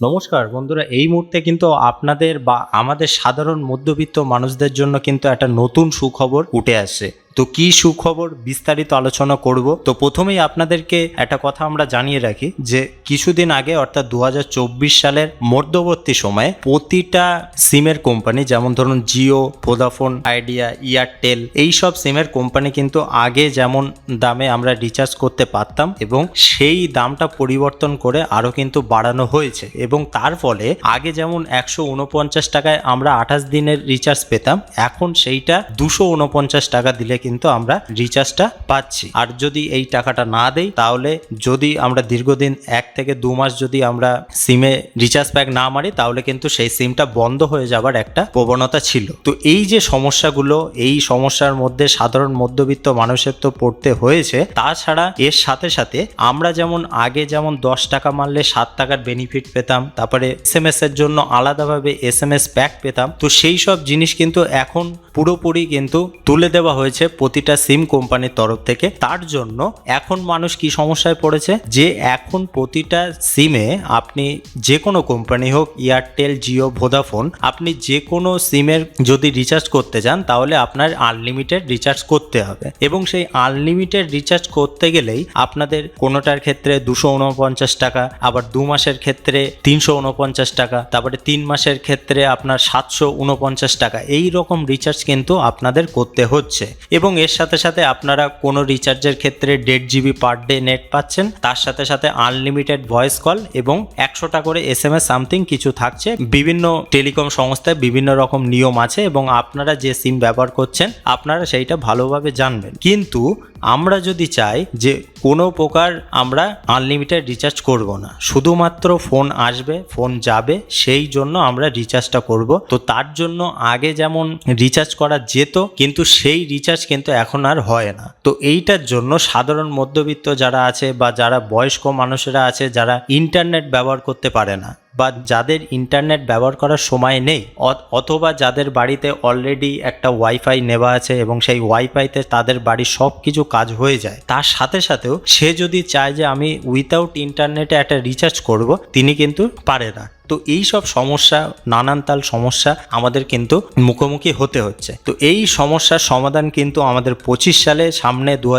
নমস্কার বন্ধুরা, এই মুহূর্তে কিন্তু আপনাদের বা আমাদের সাধারণ মধ্যবিত্ত মানুষদের জন্য কিন্তু একটা নতুন সুখবর উঠে আসছে। তো কি সুখবর বিস্তারিত আলোচনা করব? তো প্রথমেই আপনাদেরকে একটা কথা আমরা জানিয়ে রাখি যে কিছুদিন আগে, অর্থাৎ দু হাজার চব্বিশ সালের মধ্যবর্তী সময়ে, প্রতিটা সিমের কোম্পানি, যেমন ধরুন জিও ভোদাফোন আইডিয়া, এয়ারটেল এই সব সিমের কোম্পানি কিন্তু আগে যেমন দামে আমরা রিচার্জ করতে পারতাম এবং সেই দামটা পরিবর্তন করে আরও কিন্তু বাড়ানো হয়েছে এবং তার ফলে আগে যেমন একশো উনপঞ্চাশ টাকায় আমরা আঠাশ দিনের রিচার্জ পেতাম, এখন সেইটা দুশো টাকা দিলে কিন্তু আমরা রিচার্জটা পাচ্ছি। আর যদি এই টাকাটা না দেই, তাহলে যদি আমরা দীর্ঘদিন এক থেকে দু মাস যদি আমরা সিমে রিচার্জ প্যাক না মারি, তাহলে কিন্তু সেই সিমটা বন্ধ হয়ে যাবার একটা প্রবণতা ছিল। তো এই যে সমস্যাগুলো, এই সমস্যার মধ্যে সাধারণ মধ্যবিত্ত মানুষের তো পড়তে হয়েছে, তাছাড়া এর সাথে সাথে আমরা যেমন আগে যেমন দশ টাকা মারলে সাত টাকার বেনিফিট পেতাম, তারপরে এস এর জন্য আলাদাভাবে এস এম এস প্যাক পেতাম, তো সেই সব জিনিস কিন্তু এখন পুরোপুরি কিন্তু তুলে দেওয়া হয়েছে প্রতিটা সিম কোম্পানির তরফ থেকে। তার জন্য এখন মানুষ কি সমস্যায় পড়েছে? যে এখন প্রতিটা সিমে আপনি যে কোনো কোম্পানি হোক এয়ারটেল জিও ভোদাফোন আপনি যে কোনো সিমের যদি রিচার্জ করতে যান তাহলে আপনার আনলিমিটেড রিচার্জ করতে হবে। এবং সেই আনলিমিটেড রিচার্জ করতে গেলেই আপনাদের কোনোটার ক্ষেত্রে দুশো উনপঞ্চাশ টাকা, আবার দু মাসের ক্ষেত্রে তিনশো উনপঞ্চাশ টাকা, তারপরে তিন মাসের ক্ষেত্রে আপনার সাতশো উনপঞ্চাশ টাকা, এই রকম রিচার্জ কিন্তু আপনাদের করতে হচ্ছে। এবং এর সাথে সাথে আপনারা কোনো রিচার্জের ক্ষেত্রে দেড় জিবি পার ডে নেট পাচ্ছেন। তার সাথে সাথে আনলিমিটেড ভয়েস কল এবং একশোটা করে এস এম এস সামথিং কিছু থাকছে। বিভিন্ন টেলিকম সংস্থায় বিভিন্ন রকম নিয়ম আছে এবং আপনারা যে সিম ব্যবহার করছেন, আপনারা সেইটা ভালোভাবে জানবেন। কিন্তু আমরা যদি চাই যে কোনো প্রকার আমরা আনলিমিটেড রিচার্জ করব না। শুধুমাত্র ফোন আসবে ফোন যাবে, সেই জন্য আমরা রিচার্জটা করব। তো তার জন্য আগে যেমন রিচার্জ করা যেত, কিন্তু সেই রিচার্জ কিন্তু এখন আর হয় না। তো এইটার জন্য সাধারণ মধ্যবিত্ত যারা আছে বা যারা বয়স্ক মানুষেরা আছে, যারা ইন্টারনেট ব্যবহার করতে পারে না বা যাদের ইন্টারনেট ব্যবহার করার সময় নেই অথবা যাদের বাড়িতে অলরেডি একটা ওয়াইফাই নেওয়া আছে এবং সেই ওয়াইফাইতে তাদের বাড়ির সব কিছু কাজ হয়ে যায়, তার সাথে সাথেও সে যদি চায় যে আমি উইথাউট ইন্টারনেটে একটা রিচার্জ করব, তিনি কিন্তু পারে না। তো এই সব সমস্যা, নানান তাল সমস্যা আমাদের কিন্তু মুখোমুখি হতে হচ্ছে। তো এই সমস্যার সমাধান কিন্তু আমাদের পঁচিশ সালে, সামনে দু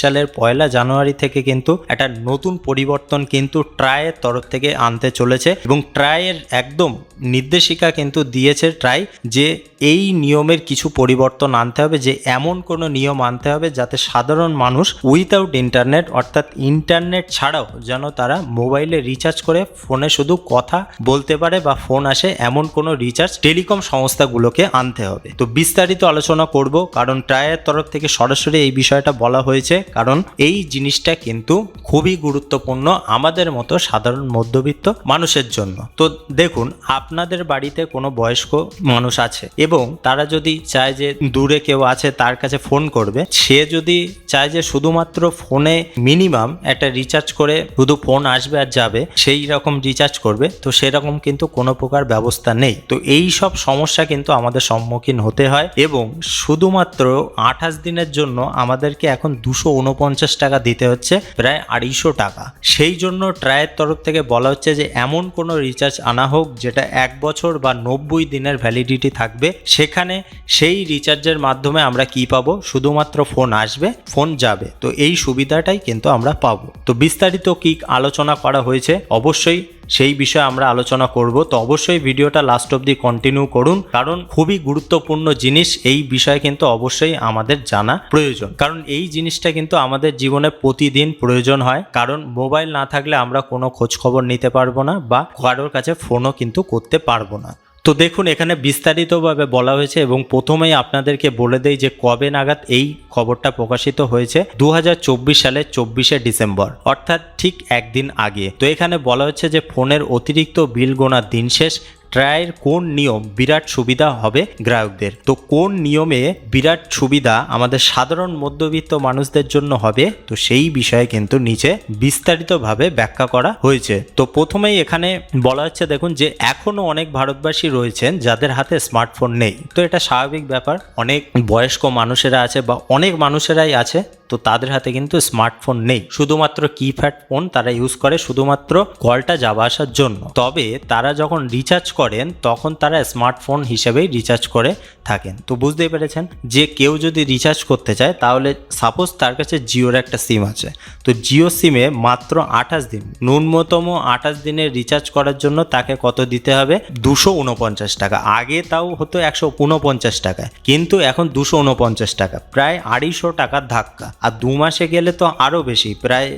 সালের পয়লা জানুয়ারি থেকে কিন্তু একটা নতুন পরিবর্তন কিন্তু ট্রায়ের তরফ থেকে আনতে চলেছে। এবং ট্রায়ের একদম নির্দেশিকা কিন্তু দিয়েছে ট্রাই যে এই নিয়মের কিছু পরিবর্তন আনতে হবে, যে এমন কোনো নিয়ম আনতে হবে যাতে সাধারণ মানুষ উইথাউট ইন্টারনেট অর্থাৎ ইন্টারনেট ছাড়াও যেন তারা মোবাইলে রিচার্জ করে ফোনে শুধু কথা বলতে পারে বা ফোন আসে, এমন কোনো রিচার্জ টেলিকম সংস্থাগুলোকে আনতে হবে। তো বিস্তারিত আলোচনা করব, কারণ ট্রায়ের তরফ থেকে সরাসরি এই বিষয়টা বলা হয়েছে, কারণ এই জিনিসটা কিন্তু খুবই গুরুত্বপূর্ণ আমাদের মতো সাধারণ মধ্যবিত্ত মানুষের জন্য। তো দেখুন আপনাদের বাড়িতে কোনো বয়স্ক মানুষ আছে এবং তারা যদি চায় যে দূরে কেউ আছে তার কাছে ফোন করবে, সে যদি চায় যে শুধুমাত্র ফোনে মিনিমাম একটা রিচার্জ করে শুধু ফোন আসবে আর যাবে, সেই রকম রিচার্জ করবে, তো সেরকম কিন্তু কোনো প্রকার ব্যবস্থা নেই। তো এই সব সমস্যা কিন্তু আমাদের সম্মুখীন হতে হয় এবং শুধুমাত্র আঠাশ দিনের জন্য আমাদেরকে এখন দুশো উনপঞ্চাশ টাকা দিতে হচ্ছে, প্রায় আড়াইশো টাকা। সেই জন্য ট্রায়ের তরফ থেকে বলা হচ্ছে যে এমন কোনো রিচার্জ আনা হোক যেটা এক বছর বা নব্বই দিনের ভ্যালিডিটি থাকবে। সেখানে সেই রিচার্জের মাধ্যমে আমরা কি পাবো? শুধুমাত্র ফোন আসবে ফোন যাবে। তো এই সুবিধাটাই কিন্তু আমরা পাবো। তো বিস্তারিত কি আলোচনা করা হয়েছে? অবশ্যই সেই বিষয়ে আমরা আলোচনা করব। তো অবশ্যই ভিডিওটা লাস্ট অবধি কন্টিনিউ করুন, কারণ খুবই গুরুত্বপূর্ণ জিনিস, এই বিষয়ে কিন্তু অবশ্যই আমাদের জানা প্রয়োজন। কারণ এই জিনিসটা কিন্তু আমাদের জীবনে প্রতিদিন প্রয়োজন হয়, কারণ মোবাইল না থাকলে আমরা কোনো খোঁজখবর নিতে পারব না বা কারোর কাছে ফোনও কিন্তু করতে পারব না। তো দেখুন, এখানে বিস্তারিতভাবে বলা হয়েছে এবং প্রথমেই আপনাদেরকে বলে দেই যে কবে নাগাদ এই খবরটা প্রকাশিত হয়েছে দু হাজার চব্বিশ সালের চব্বিশে ডিসেম্বর, অর্থাৎ ঠিক একদিন আগে। তো এখানে বলা হচ্ছে যে ফোনের অতিরিক্ত বিল গোনার দিন শেষ ট্রায়ের কোন নিয়ম বিরাট সুবিধা হবে গ্রাহকদের? তো কোন নিয়মে বিরাট সুবিধা আমাদের সাধারণ মধ্যবিত্ত মানুষদের জন্য হবে? তো সেই বিষয়ে কিন্তু নিচে বিস্তারিতভাবে ব্যাখ্যা করা হয়েছে। তো প্রথমেই এখানে বলা হচ্ছে, দেখুন, যে এখনও অনেক ভারতবাসী রয়েছেন যাদের হাতে স্মার্টফোন নেই। তো এটা স্বাভাবিক ব্যাপার। অনেক বয়স্ক মানুষেরা আছে বা অনেক মানুষেরাই আছে তো তাদের হাতে কিন্তু স্মার্টফোন নেই। শুধুমাত্র কিপ্যাড ফোন তারা ইউজ করে শুধুমাত্র কলটা যাওয়া আসার জন্য। তবে তারা যখন রিচার্জ করেন, তখন তারা স্মার্টফোন হিসেবেই রিচার্জ করে থাকেন। তো বুঝতেই পেরেছেন? যে কেউ যদি রিচার্জ করতে চায়, তাহলে সাপোজ তার কাছে জিওর একটা সিম আছে। তো জিও সিমে মাত্র আঠাশ দিন, ন্যূনতম আঠাশ দিনের রিচার্জ করার জন্য তাকে কত দিতে হবে? দুশো উনপঞ্চাশ টাকা। আগে তাও হতো একশো উনপঞ্চাশ টাকায়, কিন্তু এখন দুশো উনপঞ্চাশ টাকা, প্রায় আড়াইশো টাকার ধাক্কা। আর দু মাসে গেলে তো আরও বেশি। প্রায়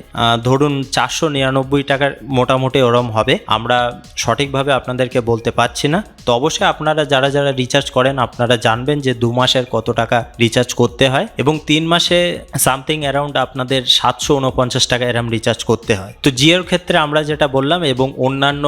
ধরুন চারশো নিরানব্বই টাকার মোটামুটি ওরম হবে। আমরা সঠিকভাবে আপনাদেরকে বলতে পারছি না। তো অবশ্যই আপনারা যারা যারা রিচার্জ করেন, আপনারা জানবেন যে দু মাসের কত টাকা রিচার্জ করতে হয় এবং তিন মাসে সামথিং অ্যারাউন্ড আপনাদের সাতশো উনপঞ্চাশ টাকা এরম রিচার্জ করতে হয়। তো জিওর ক্ষেত্রে আমরা যেটা বললাম এবং অন্যান্য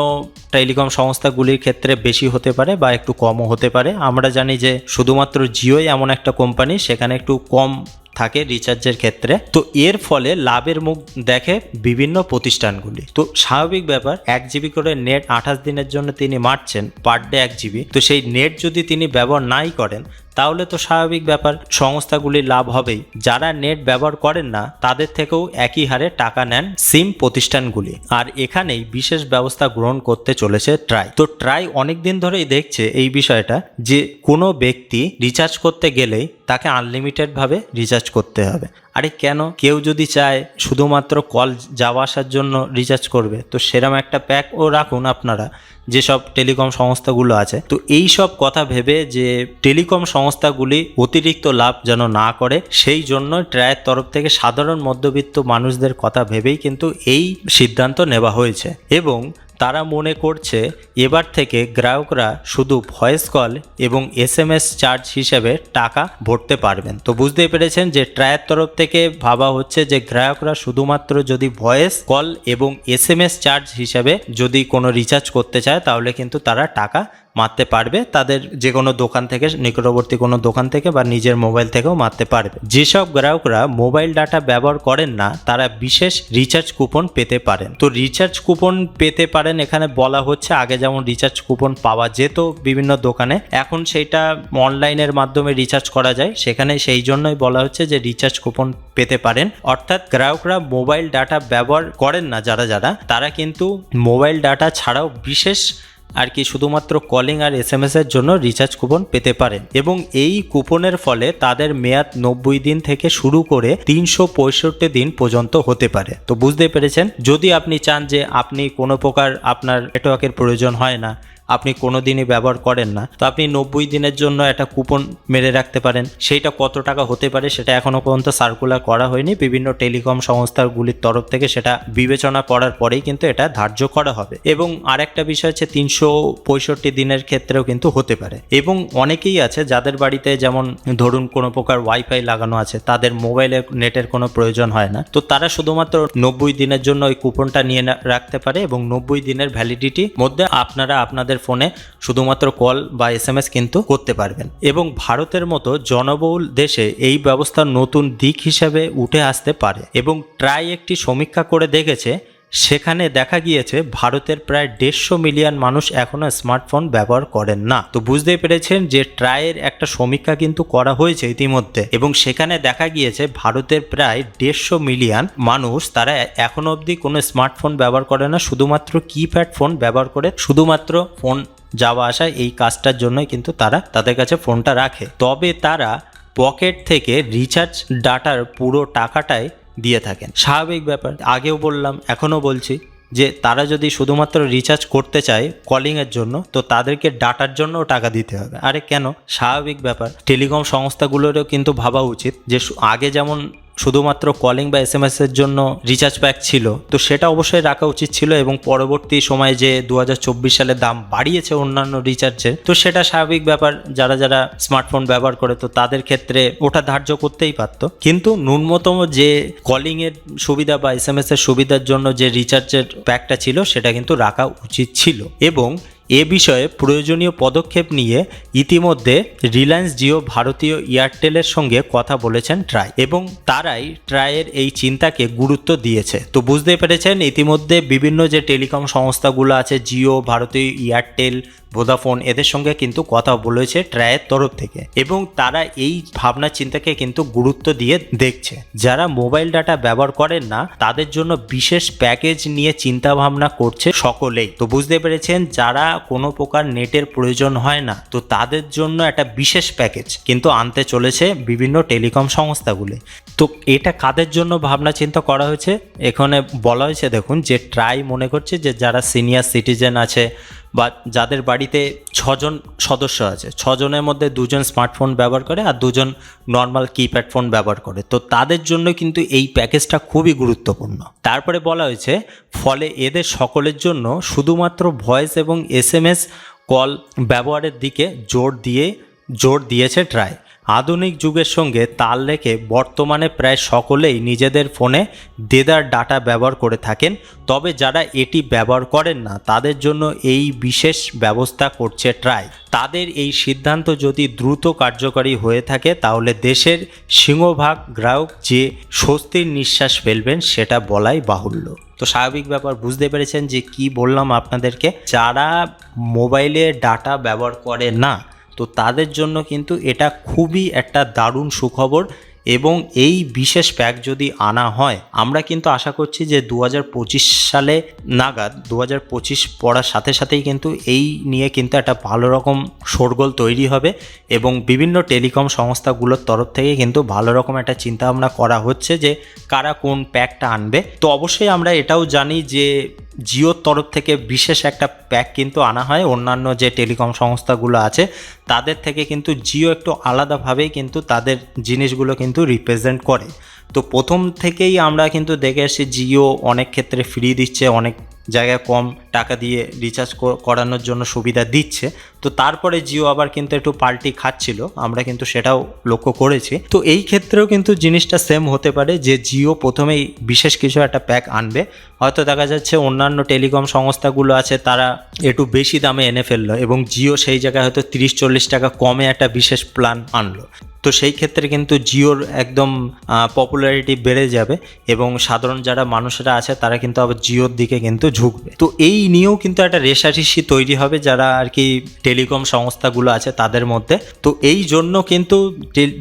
টেলিকম সংস্থাগুলির ক্ষেত্রে বেশি হতে পারে বা একটু কমও হতে পারে। আমরা জানি যে শুধুমাত্র জিওই এমন একটা কোম্পানি, সেখানে একটু কম থাকে রিচার্জের ক্ষেত্রে। তো এর ফলে লাভের মুখ দেখে বিভিন্ন প্রতিষ্ঠানগুলি। তো স্বাভাবিক ব্যাপার, এক জিবি করে নেট আঠাশ দিনের জন্য তিনি মারছেন পার ডে এক জিবি তো সেই নেট যদি তিনি ব্যবহার নাই করেন তাহলে তো স্বাভাবিক ব্যাপার সংস্থাগুলি লাভ হবেই। যারা নেট ব্যবহার করেন না, তাদের থেকেও একই হারে টাকা নেন সিম প্রতিষ্ঠানগুলি। আর এখানেই বিশেষ ব্যবস্থা গ্রহণ করতে চলেছে ট্রাই। তো ট্রাই অনেক দিন ধরেই দেখছে এই বিষয়টা যে কোনো ব্যক্তি রিচার্জ করতে গেলেই তাকে আনলিমিটেডভাবে রিচার্জ করতে হবে। আরে কেন? কেউ যদি চায় শুধুমাত্র কল যাওয়া আসার জন্য রিচার্জ করবে, তো সেরম একটা প্যাকও রাখুন আপনারা, যেসব টেলিকম সংস্থাগুলো আছে। তো এই সব কথা ভেবে যে টেলিকম সংস্থাগুলি অতিরিক্ত লাভ যেন না করে, সেই জন্য ট্রায়ের তরফ থেকে সাধারণ মধ্যবিত্ত মানুষদের কথা ভেবেই কিন্তু এই সিদ্ধান্ত নেওয়া হয়েছে। এবং তারা মনে করছে এবার থেকে গ্রাহকরা শুধু ভয়েস কল এবং এস এম এস চার্জ হিসেবে টাকা ভরতে পারবেন। তো বুঝতে পেরেছেন যে ট্রায়ের তরফ থেকে ভাবা হচ্ছে যে গ্রাহকরা শুধুমাত্র যদি ভয়েস কল এবং এস এম এস চার্জ হিসাবে যদি কোনো রিচার্জ করতে চায়, তাহলে কিন্তু তারা টাকা মারতে পারবে, তাদের যে কোনো দোকান থেকে, নিকটবর্তী কোনো দোকান থেকে বা নিজের মোবাইল থেকেও মারতে পারবে। যেসব গ্রাহকরা মোবাইল ডাটা ব্যবহার করেন না, তারা বিশেষ রিচার্জ কুপন পেতে পারেন। তো রিচার্জ কুপন পেতে পারেন, এখানে বলা হচ্ছে আগে যেমন রিচার্জ কুপন পাওয়া যেত বিভিন্ন দোকানে, এখন সেইটা অনলাইনের মাধ্যমে রিচার্জ করা যায়। সেখানে সেই জন্যই বলা হচ্ছে যে রিচার্জ কুপন পেতে পারেন। অর্থাৎ গ্রাহকরা মোবাইল ডাটা ব্যবহার করেন না যারা যারা, তারা কিন্তু মোবাইল ডাটা ছাড়াও বিশেষ আর কি শুধুমাত্র কলিং আর এস এম এর জন্য রিচার্জ কুপন পেতে পারেন। এবং এই কুপনের ফলে তাদের মেয়াদ নব্বই দিন থেকে শুরু করে তিনশো পঁয়ষট্টি দিন পর্যন্ত হতে পারে। তো বুঝতে পেরেছেন? যদি আপনি চান যে আপনি কোনো প্রকার আপনার নেটওয়ার্কের প্রয়োজন হয় না আপনি কোনো দিনই ব্যবহার করেন না। তো আপনি নব্বই দিনের জন্য একটা কুপন মেরে রাখতে পারেন। সেইটা কত টাকা হতে পারে সেটা এখনও পর্যন্ত সার্কুলার করা হয়নি। বিভিন্ন টেলিকম সংস্থাগুলির তরফ থেকে সেটা বিবেচনা করার পরেই কিন্তু এটা ধার্য করা হবে। এবং আরেকটা বিষয় হচ্ছে তিনশো পঁয়ষট্টি দিনের ক্ষেত্রেও কিন্তু হতে পারে। এবং অনেকেই আছে যাদের বাড়িতে যেমন ধরুন কোনো প্রকার ওয়াইফাই লাগানো আছে, তাদের মোবাইলে নেটের কোনো প্রয়োজন হয় না। তো তারা শুধুমাত্র নব্বই দিনের জন্য ওই কুপনটা নিয়ে রাখতে পারে এবং নব্বই দিনের ভ্যালিডিটি মধ্যে আপনারা আপনাদের ফোনে শুধুমাত্র কল বা এস এম এস কিন্তু করতে পারবেন। এবং ভারতের মতো জনবহুল দেশে এই ব্যবস্থার নতুন দিক হিসেবে উঠে আসতে পারে। এবং ট্রাই একটি সমীক্ষা করে দেখেছে সেখানে দেখা গিয়েছে ভারতের প্রায় দেড়শো মিলিয়ন মানুষ এখনও স্মার্টফোন ব্যবহার করেন না। তো বুঝতেই পেরেছেন যে ট্রায়ের একটা সমীক্ষা কিন্তু করা হয়েছে ইতিমধ্যে এবং সেখানে দেখা গিয়েছে ভারতের প্রায় দেড়শো মিলিয়ন মানুষ তারা এখনও অবধি কোনো স্মার্টফোন ব্যবহার করে না, শুধুমাত্র কিপ্যাড ফোন ব্যবহার করে শুধুমাত্র ফোন যাওয়া আসা এই কাজটার জন্যই কিন্তু তারা তাদের কাছে ফোনটা রাখে। তবে তারা পকেট থেকে রিচার্জ ডাটার পুরো টাকাটাই দিয়ে থাকেন। স্বাভাবিক ব্যাপার। আগেও বললাম, এখনও বলছি যে তারা যদি শুধুমাত্র রিচার্জ করতে চায় কলিংয়ের জন্য, তো তাদেরকে ডাটার জন্যও টাকা দিতে হবে। আরে কেন? স্বাভাবিক ব্যাপার। টেলিকম সংস্থাগুলোরও কিন্তু ভাবা উচিত যে আগে যেমন শুধুমাত্র কলিং বা এস এম এর জন্য রিচার্জ প্যাক ছিল। তো সেটা অবশ্যই রাখা উচিত ছিল এবং পরবর্তী সময়ে যে দু হাজার চব্বিশ সালে দাম বাড়িয়েছে অন্যান্য রিচার্জের তো সেটা স্বাভাবিক ব্যাপার। যারা যারা স্মার্টফোন ব্যবহার করে, তো তাদের ক্ষেত্রে ওটা ধার্য করতেই পারতো। কিন্তু ন্যূনতম যে কলিং এর সুবিধা বা এস এম এর সুবিধার জন্য যে রিচার্জের প্যাকটা ছিল, সেটা কিন্তু রাখা উচিত ছিল। এবং এ বিষয়ে প্রয়োজনীয় পদক্ষেপ নিয়ে ইতিমধ্যে রিলায়েন্স জিও ভারতীয় এয়ারটেলের সঙ্গে কথা বলেছেন ট্রাই এবং তারাই ট্রাইয়ের এই চিন্তাকে গুরুত্ব দিয়েছে। তো বুঝতে পেরেছেন, ইতিমধ্যে বিভিন্ন যে টেলিকম সংস্থাগুলো আছে, জিও, ভারতীয় এয়ারটেল ভোদাফোন এদের সঙ্গে কিন্তু কথা বলেছে ট্রায়ের তরফ থেকে এবং তারা এই ভাবনা চিন্তাকে কিন্তু গুরুত্ব দিয়ে দেখছে। যারা মোবাইল ডাটা ব্যবহার করেন না, তাদের জন্য বিশেষ প্যাকেজ নিয়ে চিন্তা ভাবনা করছে সকলেই। তো বুঝতে পেরেছেন, যারা কোনো প্রকার নেটের প্রয়োজন হয় না, তো তাদের জন্য একটা বিশেষ প্যাকেজ কিন্তু আনতে চলেছে বিভিন্ন টেলিকম সংস্থাগুলি। তো এটা কাদের জন্য ভাবনা চিন্তা করা হয়েছে? এখানে বলা হয়েছে, দেখুন, যে ট্রাই মনে করছে যে যারা সিনিয়র সিটিজেন আছে বা যাদের বাড়িতে ছজন সদস্য আছে, ছজনের মধ্যে দুজন স্মার্টফোন ব্যবহার করে আর দুজন নর্মাল কিপ্যাড ফোন ব্যবহার করে। তো তাদের জন্য কিন্তু এই প্যাকেজটা খুবই গুরুত্বপূর্ণ। তারপরে বলা হয়েছে, ফলে এদের সকলের জন্য শুধুমাত্র ভয়েস এবং এস কল ব্যবহারের দিকে জোর দিয়ে, জোর দিয়েছে ট্রাই আধুনিক যুগের সঙ্গে তাল রেখে বর্তমানে প্রায় সকলেই নিজেদের ফোনে দেদার ডাটা ব্যবহার করে থাকেন। তবে যারা এটি ব্যবহার করেন না, তাদের জন্য এই বিশেষ ব্যবস্থা করছে ট্রাই। তাদের এই সিদ্ধান্ত যদি দ্রুত কার্যকরী হয়ে থাকে, তাহলে দেশের সিংহভাগ গ্রাহক যে স্বস্তির নিঃশ্বাস ফেলবেন, সেটা বলাই বাহুল্য। তো স্বাভাবিক ব্যাপার, বুঝতে পেরেছেন যে কি বললাম আপনাদেরকে? যারা মোবাইলে ডাটা ব্যবহার করে না তো তাদের জন্য কিন্তু এটা খুবই একটা দারুণ সুখবর এবং এই বিশেষ প্যাক যদি আনা হয়, আমরা কিন্তু আশা করছি যে দু হাজার পঁচিশ সালে নাগাদ দু পঁচিশ পড়ার সাথে সাথেই কিন্তু এই নিয়ে কিন্তু একটা ভালো রকম শোরগোল তৈরি হবে এবং বিভিন্ন টেলিকম সংস্থাগুলোর তরফ থেকে কিন্তু ভালো রকম একটা চিন্তা ভাবনা করা হচ্ছে যে কারা কোন প্যাকটা আনবে। তো অবশ্যই আমরা এটাও জানি যে জিওর তরফ থেকে বিশেষ একটা প্যাক কিন্তু আনা হয়। অন্যান্য যে টেলিকম সংস্থাগুলো আছে, তাদের থেকে কিন্তু জিও একটু আলাদাভাবেই কিন্তু তাদের জিনিসগুলো কিন্তু রিপ্রেজেন্ট করে। তো প্রথম থেকেই আমরা কিন্তু দেখে এসেছি জিও অনেক ক্ষেত্রে ফ্রি দিচ্ছে, অনেক জায়গায় কম টাকা দিয়ে রিচার্জ করানোর জন্য সুবিধা দিচ্ছে। তো তারপরে জিও আবার কিন্তু একটু পাল্টি খাচ্ছিল, আমরা কিন্তু সেটাও লক্ষ্য করেছি। তো এই ক্ষেত্রেও কিন্তু জিনিসটা সেম হতে পারে যে জিও প্রথমেই বিশেষ কিছু একটা প্যাক আনবে। হয়তো দেখা যাচ্ছে অন্যান্য টেলিকম সংস্থাগুলো আছে, তারা একটু বেশি দামে এনে ফেলল এবং জিও সেই জায়গায় হয়তো তিরিশ, চল্লিশ টাকা কমে একটা বিশেষ প্ল্যান আনলো। তো সেই ক্ষেত্রে কিন্তু জিওর একদম পপুলারিটি বেড়ে যাবে এবং সাধারণ যারা মানুষেরা আছে, তারা কিন্তু আবার জিওর দিকে কিন্তু ঝুঁকবে। তো এই নিয়েও কিন্তু একটা রেশারেশি তৈরি হবে যারা আর কি টেলিকম সংস্থাগুলো আছে তাদের মধ্যে। তো এই জন্য কিন্তু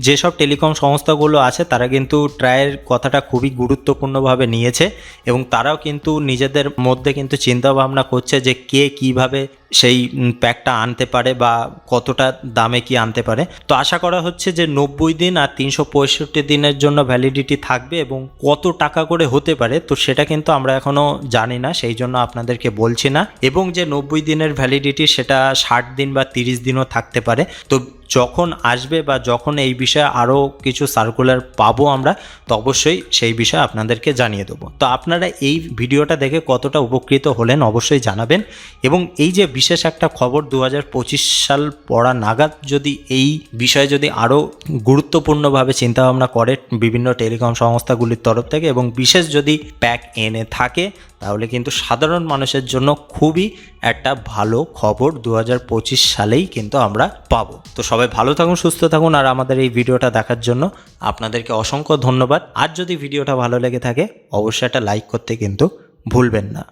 যেসব টেলিকম সংস্থাগুলো আছে তারা কিন্তু ট্রায়ের কথাটা খুবই গুরুত্বপূর্ণভাবে নিয়েছে এবং তারাও কিন্তু নিজেদের মধ্যে কিন্তু চিন্তা ভাবনা করছে যে কে কীভাবে সেই প্যাকটা আনতে পারে বা কতটা দামে কি আনতে পারে। তো আশা করা হচ্ছে যে নব্বই দিন আর তিনশো পঁয়ষট্টি দিনের জন্য ভ্যালিডিটি থাকবে এবং কত টাকা করে হতে পারে, তো সেটা কিন্তু আমরা এখনও জানি না, সেই জন্য আপনাদেরকে বলছি না। এবং যে নব্বই দিনের ভ্যালিডিটি সেটা ষাট দিন বা তিরিশ দিনও থাকতে পারে। তো যখন আসবে বা যখন এই বিষয়ে আরও কিছু সার্কুলার পাবো আমরা, তো অবশ্যই সেই বিষয়ে আপনাদেরকে জানিয়ে দেবো। তো আপনারা এই ভিডিওটা দেখে কতটা উপকৃত হলেন অবশ্যই জানাবেন এবং এই যে বিশেষ একটা খবর দু হাজার পঁচিশ সাল পড়া নাগাদ যদি এই বিষয়ে যদি আরও গুরুত্বপূর্ণভাবে চিন্তাভাবনা করে বিভিন্ন টেলিকম সংস্থাগুলির তরফ থেকে এবং বিশেষ যদি প্যাক এনে থাকে তাহলে কিন্তু সাধারণ মানুষের জন্য খুবই একটা ভালো খবর দু হাজার পঁচিশ সালেই কিন্তু আমরা পাবো। তো সবাই ভালো থাকুন, সুস্থ থাকুন আর আমাদের এই ভিডিওটা দেখার জন্য আপনাদেরকে অসংখ্য ধন্যবাদ। আর যদি ভিডিওটা ভালো লেগে থাকে, অবশ্যই একটা লাইক করতে কিন্তু ভুলবেন না।